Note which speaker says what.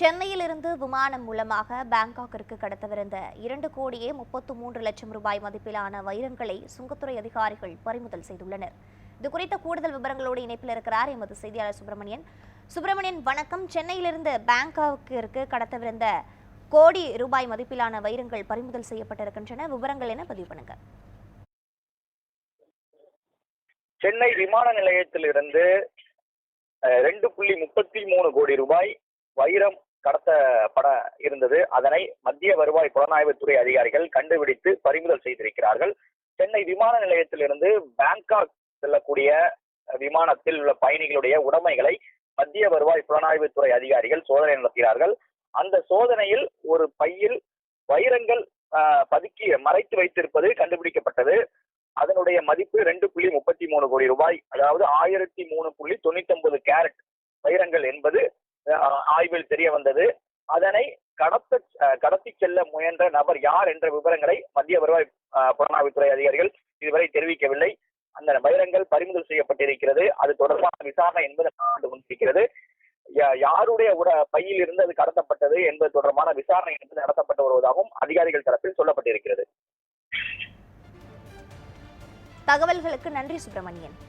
Speaker 1: சென்னையிலிருந்து விமானம் மூலமாக பாங்காக்கிற்கு கடத்தவிருந்த இரண்டு கோடியே முப்பத்து மூன்று லட்சம் ரூபாய் மதிப்பிலான வைரங்களை சுங்கத்துறை அதிகாரிகள் பறிமுதல் செய்துள்ளனர். இது குறித்த கூடுதல் விவரங்களோடு இணைப்பில் இருக்கிறார் எமது செய்தியாளர் சுப்பிரமணியன். சுப்பிரமணியன் வணக்கம். சென்னையிலிருந்து பாங்காக்கிற்கு கடத்தவிருந்த கோடி ரூபாய் மதிப்பிலான வைரங்கள் பறிமுதல் செய்யப்பட்டிருக்கின்றன. விவரங்கள் என பதிவு பண்ணுங்க.
Speaker 2: சென்னை விமான நிலையத்திலிருந்து ரெண்டு புள்ளி முப்பத்தி மூணு கோடி ரூபாய் வைரம் கடத்தப்பட இருந்தது. அதனை மத்திய வருவாய் புலனாய்வுத்துறை அதிகாரிகள் கண்டுபிடித்து பறிமுதல் செய்திருக்கிறார்கள். சென்னை விமான நிலையத்திலிருந்து பேங்காக் செல்லக்கூடிய விமானத்தில் உள்ள பயணிகளுடைய உடைமைகளை மத்திய வருவாய் புலனாய்வுத்துறை அதிகாரிகள் சோதனை நடத்தினார்கள். அந்த சோதனையில் ஒரு பையில் வைரங்கள் பதுக்கி மறைத்து வைத்திருப்பது கண்டுபிடிக்கப்பட்டது. அதனுடைய மதிப்பு ரெண்டு புள்ளி முப்பத்தி மூணு கோடி ரூபாய் அதாவது ஆயிரத்தி மூணு புள்ளி தொண்ணூத்தி ஒன்பது கேரட் வைரங்கள் என்பது ஆய்வில் தெரிய வந்தது. அதனை கடத்த கடத்தி செல்ல முயன்ற நபர் யார் என்ற விவரங்களை மத்திய வருவாய் புலனாய்வுத்துறை அதிகாரிகள் இதுவரை தெரிவிக்கவில்லை. அந்த வைரங்கள் பறிமுதல் செய்யப்பட்டிருக்கிறது. அது தொடர்பான விசாரணை என்பது நடந்து கொண்டிருக்கிறது. யா- யாருடைய உட பையில் இருந்து அது கடத்தப்பட்டது என்பது தொடர்பான விசாரணை என்பது நடத்தப்பட்டு வருவதாகவும் அதிகாரிகள் தரப்பில் சொல்லப்பட்டிருக்கிறது.
Speaker 1: தகவல்களுக்கு நன்றி சுப்பிரமணியன்.